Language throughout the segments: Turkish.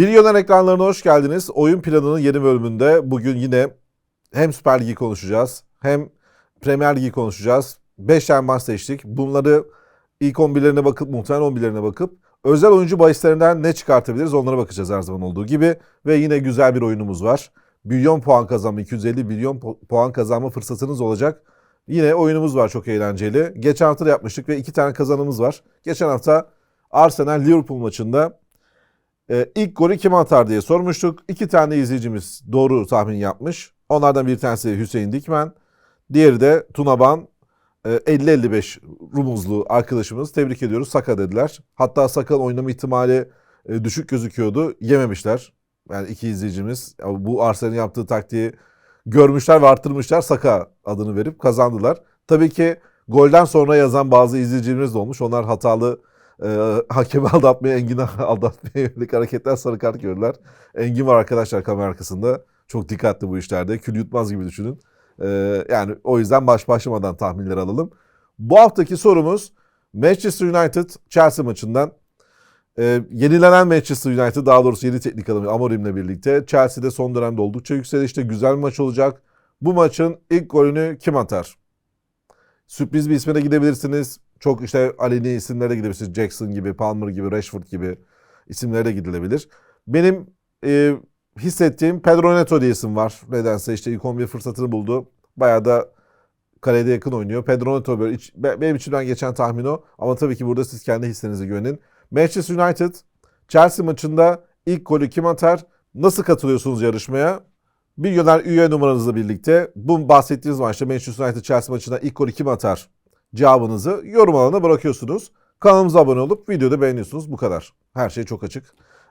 Milyoner ekranlarına hoş geldiniz. Oyun planının yeni bölümünde bugün yine hem Süper Ligi konuşacağız hem Premier Ligi konuşacağız. 5 tane maç seçtik. Bunları ilk 11'lerine bakıp muhtemelen 11'lerine bakıp özel oyuncu bahislerinden ne çıkartabiliriz onlara bakacağız her zaman olduğu gibi. Ve yine güzel bir oyunumuz var. Milyon puan kazanma, 250 milyon pu- puan kazanma fırsatınız olacak. Yine oyunumuz var çok eğlenceli. Geçen hafta da yapmıştık ve iki tane kazanımız var. Geçen hafta Arsenal Liverpool maçında e, ilk golü kim atar diye sormuştuk. İki tane izleyicimiz doğru tahmin yapmış. Onlardan bir tanesi Hüseyin Dikmen. Diğeri de Tunaban e, 50-55 Rumuzlu arkadaşımız. Tebrik ediyoruz. Saka dediler. Hatta Saka'nın oynama ihtimali e, düşük gözüküyordu. Yememişler. Yani iki izleyicimiz bu Arsenal'in yaptığı taktiği görmüşler ve arttırmışlar. Saka adını verip kazandılar. Tabii ki golden sonra yazan bazı izleyicilerimiz de olmuş. Onlar hatalı e, hakemi aldatmaya, Engin'i aldatmaya yönelik hareketler sarı kart gördüler. Engin var arkadaşlar kamera arkasında. Çok dikkatli bu işlerde. Kül yutmaz gibi düşünün. E, yani o yüzden baş başlamadan tahminler alalım. Bu haftaki sorumuz Manchester United Chelsea maçından. E, yenilenen Manchester United daha doğrusu yeni teknik adamı Amorim'le birlikte Chelsea'de son dönemde oldukça yükselişte güzel bir maç olacak. Bu maçın ilk golünü kim atar? Sürpriz bir isme de gidebilirsiniz. Çok işte aleni isimlere de gidebilirsiniz. Jackson gibi, Palmer gibi, Rashford gibi isimlere gidilebilir. Benim e, hissettiğim Pedro Neto diye isim var. Nedense işte ilk 11 fırsatını buldu. Bayağı da kalede yakın oynuyor. Pedro Neto böyle iç- be- benim içimden geçen tahmin o. Ama tabii ki burada siz kendi hissinize güvenin. Manchester United Chelsea maçında ilk golü kim atar? Nasıl katılıyorsunuz yarışmaya? Milyoner üye numaranızla birlikte bu bahsettiğiniz maçta Manchester United Chelsea maçında ilk golü kim atar? Cevabınızı yorum alanına bırakıyorsunuz. Kanalımıza abone olup videoda beğeniyorsunuz. Bu kadar. Her şey çok açık.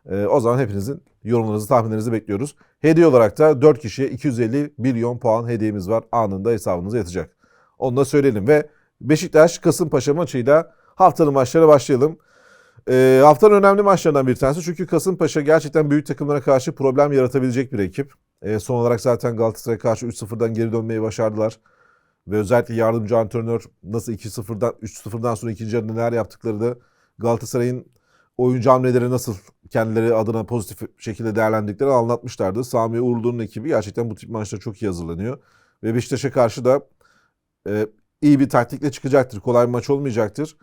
Ee, o zaman hepinizin yorumlarınızı, tahminlerinizi bekliyoruz. Hediye olarak da 4 kişiye 250 milyon puan hediyemiz var. Anında hesabınıza yatacak. Onu da söyleyelim. Ve Beşiktaş Kasımpaşa maçıyla haftanın maçlarına başlayalım. Ee, haftanın önemli maçlarından bir tanesi. Çünkü Kasımpaşa gerçekten büyük takımlara karşı problem yaratabilecek bir ekip. Ee, son olarak zaten Galatasaray'a karşı 3-0'dan geri dönmeyi başardılar. Ve özellikle yardımcı antrenör nasıl 2-0'dan 3-0'dan sonra ikinci yarıda neler yaptıkları da Galatasaray'ın oyuncu hamleleri nasıl kendileri adına pozitif şekilde değerlendirdiklerini anlatmışlardı. Sami Uğurlu'nun ekibi gerçekten bu tip maçlara çok iyi hazırlanıyor. Ve Beşiktaş'a karşı da e, iyi bir taktikle çıkacaktır. Kolay bir maç olmayacaktır.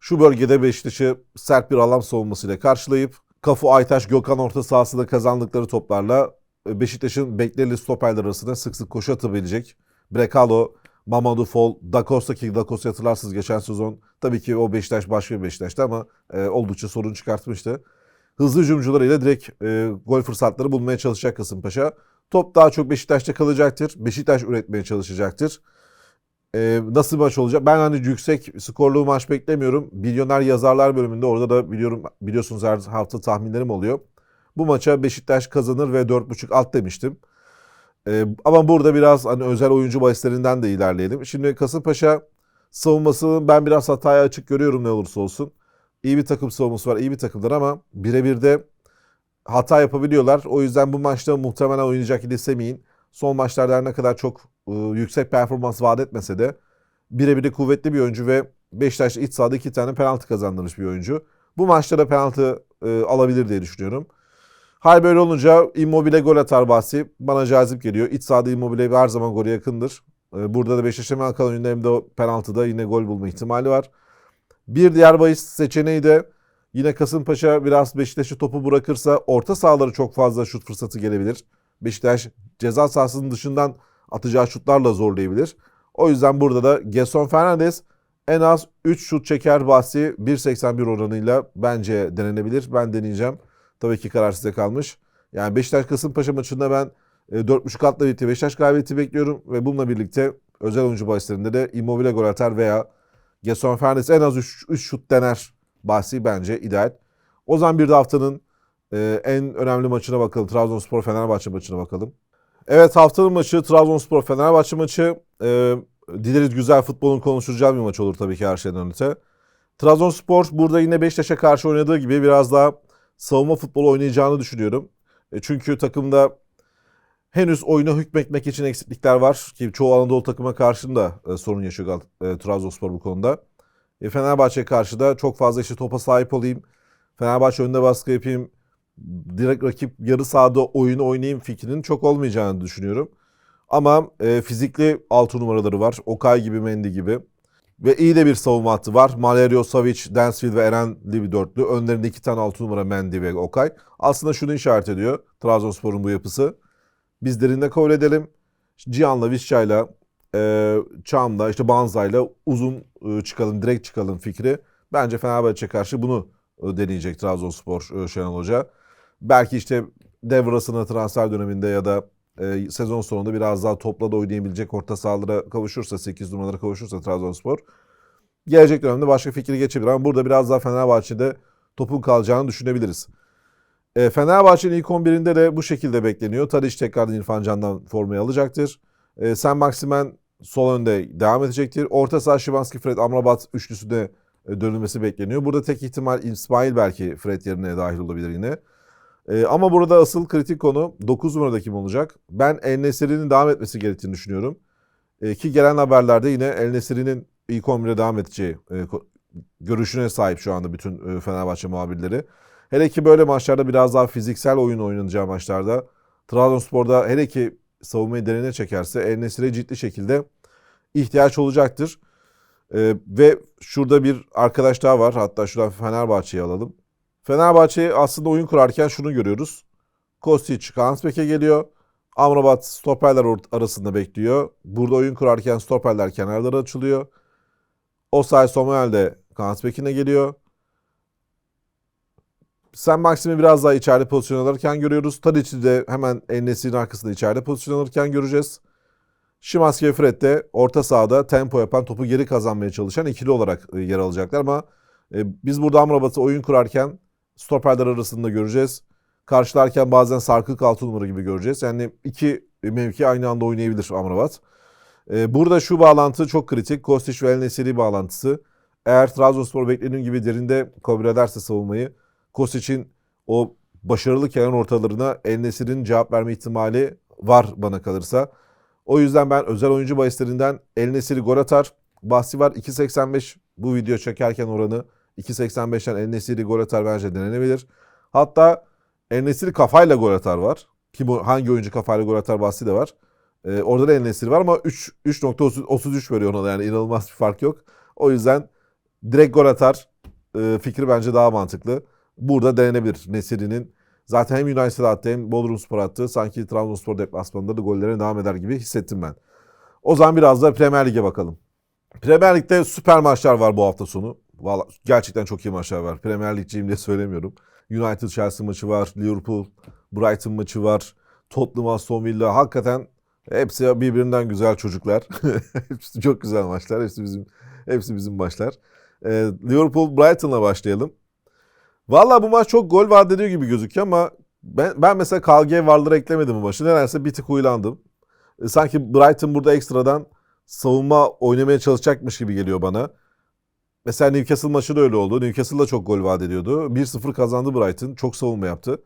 Şu bölgede Beşiktaş'ı sert bir alan savunmasıyla karşılayıp Kafu Aytaş Gökhan orta sahasında kazandıkları toplarla e, Beşiktaş'ın beklerli stoperler arasında sık sık koşu atabilecek. Brekalo, Mamadou Fall, Da Costa ki Da Costa'yı hatırlarsınız geçen sezon. Tabii ki o Beşiktaş başka bir Beşiktaş'tı ama e, oldukça sorun çıkartmıştı. Hızlı hücumcularıyla direkt e, gol fırsatları bulmaya çalışacak Kasımpaşa. Top daha çok Beşiktaş'ta kalacaktır. Beşiktaş üretmeye çalışacaktır. E, nasıl maç olacak? Ben hani yüksek skorlu maç beklemiyorum. Milyoner yazarlar bölümünde orada da biliyorum biliyorsunuz her hafta tahminlerim oluyor. Bu maça Beşiktaş kazanır ve 4.5 alt demiştim. Ee, ama burada biraz hani özel oyuncu bahislerinden de ilerleyelim. Şimdi Kasımpaşa savunmasını ben biraz hataya açık görüyorum ne olursa olsun. İyi bir takım savunması var, iyi bir takımlar ama birebir de hata yapabiliyorlar. O yüzden bu maçta muhtemelen oynayacak İli Semih'in son maçlarda ne kadar çok e, yüksek performans vaat etmese de birebir de kuvvetli bir oyuncu ve Beşiktaş'ta iç sahada iki tane penaltı kazandırmış bir oyuncu. Bu maçta da penaltı e, alabilir diye düşünüyorum. Hal böyle olunca Immobile gol atar bahsi bana cazip geliyor. İç sahada Immobile her zaman gole yakındır. Ee, Burada da Beşiktaş'ın hem kalan oyunda hem de penaltıda yine gol bulma ihtimali var. Bir diğer bahis seçeneği de yine Kasımpaşa biraz Beşiktaş'ı topu bırakırsa orta sahaları çok fazla şut fırsatı gelebilir. Beşiktaş ceza sahasının dışından atacağı şutlarla zorlayabilir. O yüzden burada da Gerson Fernandes en az 3 şut çeker bahsi 1.81 oranıyla bence denenebilir. Ben deneyeceğim. Tabii ki karar size kalmış. Yani Beşiktaş Kasımpaşa maçında ben e, 4.5 atla birlikte Beşiktaş galibiyeti bekliyorum ve bununla birlikte özel oyuncu bahislerinde de Immobile gol atar veya Gerson Fernandes en az 3, 3 şut dener bahsi bence ideal. O zaman bir de haftanın e, en önemli maçına bakalım. Trabzonspor Fenerbahçe maçına bakalım. Evet haftanın maçı Trabzonspor Fenerbahçe maçı. E, dileriz güzel futbolun konuşulacağı bir maç olur tabii ki her şeyden öte. Trabzonspor burada yine Beşiktaş'a karşı oynadığı gibi biraz daha savunma futbolu oynayacağını düşünüyorum. E, çünkü takımda henüz oyuna hükmetmek için eksiklikler var ki çoğu Anadolu takıma karşı da e, sorun yaşıyor e, Trabzonspor bu konuda. E, Fenerbahçe'ye karşı da çok fazla işte topa sahip olayım. Fenerbahçe önünde baskı yapayım. direkt rakip yarı sahada oyunu oynayayım fikrinin çok olmayacağını düşünüyorum. Ama e, fizikli 6 numaraları var. Okay gibi, Mendy gibi. Ve iyi de bir savunma hattı var. Malerio, Savic, Dansfield ve Eren bir dörtlü. Önlerinde iki tane 6 numara Mendy ve Okay. Aslında şunu işaret ediyor Trabzonspor'un bu yapısı. Biz derinde kabul edelim. Cihan'la, Vişça'yla, e, Çam'da, işte Banza'yla uzun e, çıkalım, direkt çıkalım fikri. Bence Fenerbahçe karşı bunu e, deneyecek Trabzonspor e, Şenol Hoca. Belki işte devrasına transfer döneminde ya da e, sezon sonunda biraz daha topla da oynayabilecek orta sahalara kavuşursa, 8 numaralara kavuşursa Trabzonspor gelecek dönemde başka fikri geçebilir. Ama burada biraz daha Fenerbahçe'de topun kalacağını düşünebiliriz. E, Fenerbahçe'nin ilk 11'inde de bu şekilde bekleniyor. Tadiç tekrardan İrfan Can'dan formayı alacaktır. E, Sen Maximen sol önde devam edecektir. Orta saha Şivanski, Fred, Amrabat üçlüsüne e, dönülmesi bekleniyor. Burada tek ihtimal İsmail belki Fred yerine dahil olabilir yine. E, ama burada asıl kritik konu 9 numarada kim olacak? Ben El Nesiri'nin devam etmesi gerektiğini düşünüyorum. E, ki gelen haberlerde yine El Nesiri'nin ilk 11'e devam edeceği e, görüşüne sahip şu anda bütün e, Fenerbahçe muhabirleri. Hele ki böyle maçlarda biraz daha fiziksel oyun oynanacağı maçlarda Trabzonspor'da hele ki savunmayı derine çekerse El Nesir'e ciddi şekilde ihtiyaç olacaktır. E, ve şurada bir arkadaş daha var. Hatta şuradan Fenerbahçe'yi alalım. Fenerbahçe aslında oyun kurarken şunu görüyoruz. Kostić Kansbek'e geliyor. Amrabat stoperler arasında bekliyor. Burada oyun kurarken stoperler kenarlara açılıyor. Osay Somuel de Kansbek'ine geliyor. Sen Maxim'i biraz daha içeride pozisyon alırken görüyoruz. Tadic'i de hemen Enes'in arkasında içeride pozisyon alırken göreceğiz. Şimanski ve Fred de orta sahada tempo yapan, topu geri kazanmaya çalışan ikili olarak e, yer alacaklar ama e, biz burada Amrabat'ı oyun kurarken stoperler arasında göreceğiz. Karşılarken bazen sarkık altı numara gibi göreceğiz. Yani iki mevki aynı anda oynayabilir Amrabat. E, burada şu bağlantı çok kritik. Kostić ve El Nesiri bağlantısı. Eğer Trabzonspor beklediğim gibi derinde kabul ederse savunmayı, Kostic'in o başarılı kenar ortalarına El Nesir'in cevap verme ihtimali var bana kalırsa. O yüzden ben özel oyuncu bahislerinden El Nesiri gol atar. Bahsi var 2.85 bu video çekerken oranı 2.85'ten El Nesiri gol atar bence denenebilir. Hatta El Nesiri kafayla gol atar var. Ki bu hangi oyuncu kafayla gol atar bahsi de var. Ee, orada da El Nesiri var ama 3 3.33 veriyor ona da yani inanılmaz bir fark yok. O yüzden direkt gol atar e, fikri bence daha mantıklı. Burada denenebilir Nesiri'nin. Zaten hem United attı hem Bodrumspor attı. Sanki Trabzonspor deplasmanında da gollere devam eder gibi hissettim ben. O zaman biraz da Premier Lig'e bakalım. Premier Lig'de süper maçlar var bu hafta sonu. Vallahi gerçekten çok iyi maçlar var. Premier Lig'ciyim diye söylemiyorum. United Chelsea maçı var, Liverpool Brighton maçı var, Tottenham Aston Villa. Hakikaten hepsi birbirinden güzel çocuklar. hepsi çok güzel maçlar. Hepsi bizim hepsi bizim maçlar. Ee, Liverpool Brighton'la başlayalım. Vallahi bu maç çok gol vaat ediyor gibi gözüküyor ama ben, ben mesela KG varları eklemedim bu maçı. Nedense bir tık huylandım. E, sanki Brighton burada ekstradan savunma oynamaya çalışacakmış gibi geliyor bana. Mesela Newcastle maçı da öyle oldu. Newcastle da çok gol vaat ediyordu. 1-0 kazandı Brighton. Çok savunma yaptı.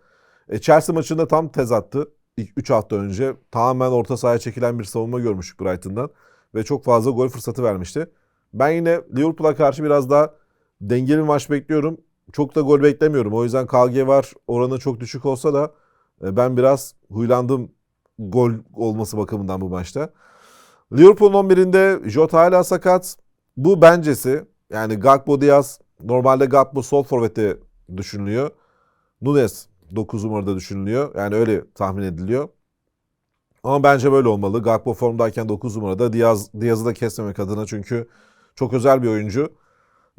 E, Chelsea maçında tam tez attı. 3 hafta önce tamamen orta sahaya çekilen bir savunma görmüştük Brighton'dan. Ve çok fazla gol fırsatı vermişti. Ben yine Liverpool'a karşı biraz daha dengeli bir maç bekliyorum. Çok da gol beklemiyorum. O yüzden KG var oranı çok düşük olsa da e, ben biraz huylandım gol olması bakımından bu maçta. Liverpool'un 11'inde Jota hala sakat. Bu bencesi. Yani Gakpo Diaz normalde Gakpo sol forvette düşünülüyor. Nunes 9 numarada düşünülüyor. Yani öyle tahmin ediliyor. Ama bence böyle olmalı. Gakpo formdayken 9 numarada Diaz Diaz'ı da kesmemek adına çünkü çok özel bir oyuncu.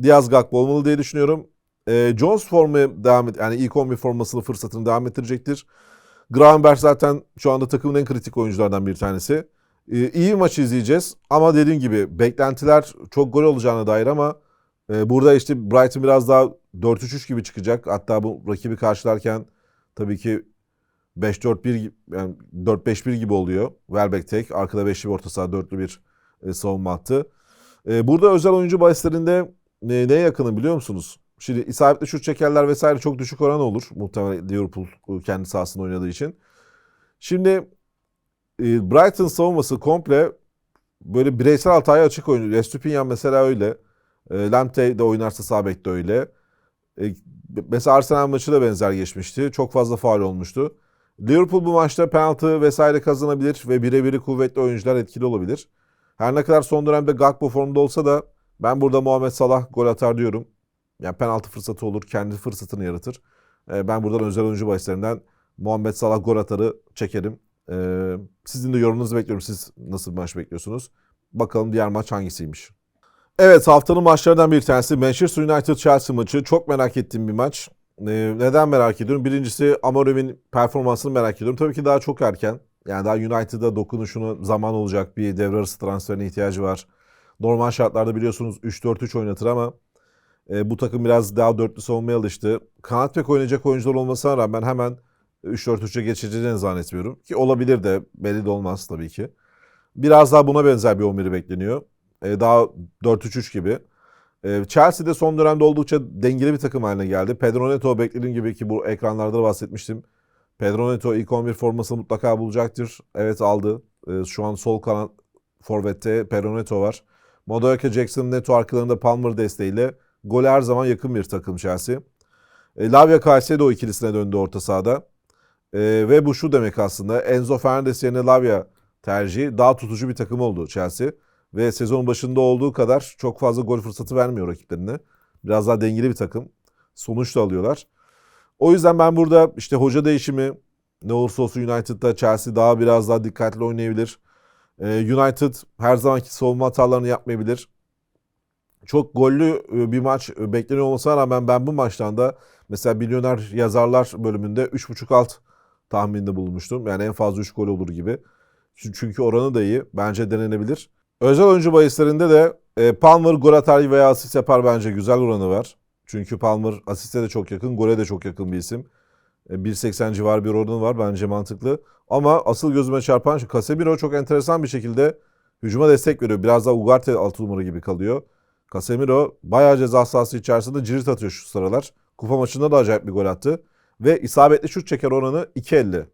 Diaz Gakpo olmalı diye düşünüyorum. E, Jones formu devam et yani ilk 11 formasını fırsatını devam ettirecektir. Gravenberg zaten şu anda takımın en kritik oyunculardan bir tanesi. E, iyi maç izleyeceğiz ama dediğim gibi beklentiler çok gol olacağına dair ama e, burada işte Brighton biraz daha 4-3-3 gibi çıkacak. Hatta bu rakibi karşılarken tabii ki 5-4-1 yani 4-5-1 gibi oluyor. Welbeck tek, arkada 5'li bir orta saha, dörtlü bir e, savunma hattı. E, burada özel oyuncu bahislerinde e, neye yakınım biliyor musunuz? Şimdi isabetli şut çekerler vesaire çok düşük oran olur. Muhtemelen Liverpool kendi sahasında oynadığı için. Şimdi e, Brighton savunması komple böyle bireysel hataya açık oyuncu. Estupinyan mesela öyle. E, de oynarsa sağ bekte öyle. E, Mesela Arsenal maçı da benzer geçmişti. Çok fazla faul olmuştu. Liverpool bu maçta penaltı vesaire kazanabilir ve birebiri kuvvetli oyuncular etkili olabilir. Her ne kadar son dönemde Gakpo formda olsa da ben burada Muhammed Salah gol atar diyorum. Yani penaltı fırsatı olur, kendi fırsatını yaratır. Ee, ben buradan özel oyuncu bahislerinden Muhammed Salah gol atarı çekerim. Ee, sizin de yorumunuzu bekliyorum. Siz nasıl bir maç bekliyorsunuz? Bakalım diğer maç hangisiymiş? Evet haftanın maçlarından bir tanesi Manchester United Chelsea maçı. Çok merak ettiğim bir maç. Ee, neden merak ediyorum? Birincisi Amorim'in performansını merak ediyorum. Tabii ki daha çok erken. Yani daha United'a dokunuşunu zaman olacak bir devre arası transferine ihtiyacı var. Normal şartlarda biliyorsunuz 3-4-3 oynatır ama e, bu takım biraz daha dörtlü savunmaya alıştı. Kanat bek oynayacak oyuncular olmasına rağmen hemen 3-4-3'e geçeceğini zannetmiyorum. Ki olabilir de belli de olmaz tabii ki. Biraz daha buna benzer bir 11'i bekleniyor. E, daha 4-3-3 gibi. E, Chelsea de son dönemde oldukça dengeli bir takım haline geldi. Pedro Neto beklediğim gibi ki bu ekranlarda da bahsetmiştim. Pedro Neto ilk 11 formasını mutlaka bulacaktır. Evet aldı. E, şu an sol kanat forvette Pedro Neto var. Madueke Jackson Neto arkalarında Palmer desteğiyle gole her zaman yakın bir takım Chelsea. E, Lavia Caicedo ikilisine döndü orta sahada. E, ve bu şu demek aslında Enzo Fernandez yerine Lavia tercihi daha tutucu bir takım oldu Chelsea. Ve sezon başında olduğu kadar çok fazla gol fırsatı vermiyor rakiplerine. Biraz daha dengeli bir takım. Sonuç da alıyorlar. O yüzden ben burada işte hoca değişimi ne olursa olsun United'da Chelsea daha biraz daha dikkatli oynayabilir. Ee, United her zamanki savunma hatalarını yapmayabilir. Çok gollü e, bir maç e, bekleniyor olmasına rağmen ben bu maçtan da mesela Milyoner Yazarlar bölümünde 3.5 alt tahminde bulunmuştum. Yani en fazla 3 gol olur gibi. Çünkü oranı da iyi. Bence denenebilir. Özel oyuncu bahislerinde de e, Palmer gol atar veya asist yapar bence güzel oranı var. Çünkü Palmer asiste de çok yakın, gole de çok yakın bir isim. E, 1.80 civar bir oranı var bence mantıklı. Ama asıl gözüme çarpan şu Casemiro çok enteresan bir şekilde hücuma destek veriyor. Biraz daha Ugarte 6 numara gibi kalıyor. Casemiro bayağı ceza sahası içerisinde cirit atıyor şu sıralar. Kupa maçında da acayip bir gol attı. Ve isabetli şut çeker oranı 2.50.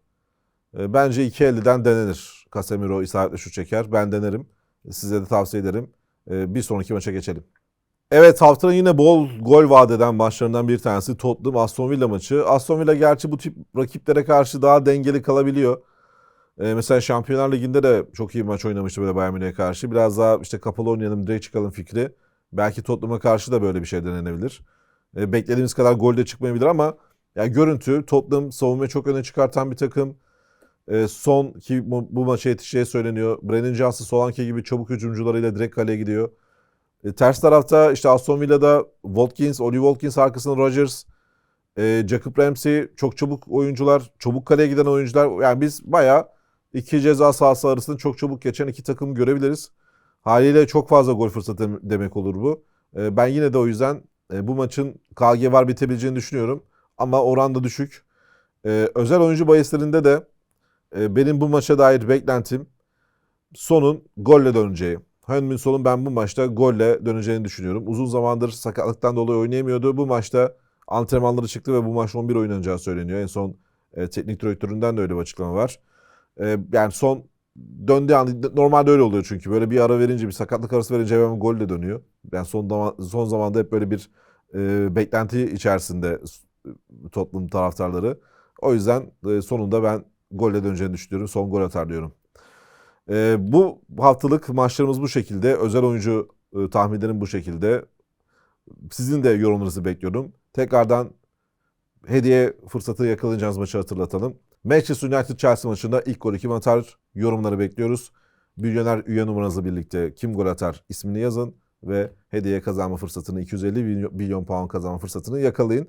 E, bence 2.50'den denenir. Casemiro isabetli şut çeker. Ben denerim. Size de tavsiye ederim. E, bir sonraki maça geçelim. Evet haftanın yine bol gol vaat eden maçlarından bir tanesi Tottenham Aston Villa maçı. Aston Villa gerçi bu tip rakiplere karşı daha dengeli kalabiliyor. Ee, mesela Şampiyonlar Ligi'nde de çok iyi bir maç oynamıştı böyle Bayern Münih'e karşı. Biraz daha işte kapalı oynayalım, direkt çıkalım fikri. Belki Tottenham'a karşı da böyle bir şey denenebilir. Ee, beklediğimiz kadar gol de çıkmayabilir ama yani görüntü Tottenham savunmayı çok öne çıkartan bir takım. Ee, son ki bu, bu maça yetişeceği söyleniyor. Brennan Johnson, Solanke gibi çabuk hücumcularıyla direkt kaleye gidiyor. E, ters tarafta işte Aston Villa'da Watkins, Oli Watkins arkasında Rodgers, e, Jacob Ramsey çok çabuk oyuncular, çabuk kaleye giden oyuncular. Yani biz bayağı iki ceza sahası arasında çok çabuk geçen iki takım görebiliriz. Haliyle çok fazla gol fırsatı demek olur bu. E, ben yine de o yüzden e, bu maçın KG var bitebileceğini düşünüyorum. Ama oran da düşük. E, özel oyuncu bahislerinde de e, benim bu maça dair beklentim sonun golle döneceği. Heung-min Son'un ben bu maçta golle döneceğini düşünüyorum. Uzun zamandır sakatlıktan dolayı oynayamıyordu. Bu maçta antrenmanları çıktı ve bu maç 11 oynanacağı söyleniyor. En son e, teknik direktöründen de öyle bir açıklama var. E, yani son döndüğü an normalde öyle oluyor çünkü böyle bir ara verince bir sakatlık arası verince hemen golle dönüyor. Yani son zaman, son zamanda hep böyle bir e, beklenti içerisinde toplum taraftarları. O yüzden e, sonunda ben golle döneceğini düşünüyorum. Son gol atar diyorum. E, bu haftalık maçlarımız bu şekilde. Özel oyuncu e, tahminlerim bu şekilde. Sizin de yorumlarınızı bekliyorum. Tekrardan hediye fırsatı yakalayacağınız maçı hatırlatalım. Manchester United Chelsea maçında ilk golü kim atar yorumları bekliyoruz. Milyoner üye numaranızla birlikte kim gol atar ismini yazın ve hediye kazanma fırsatını 250 milyon pound kazanma fırsatını yakalayın.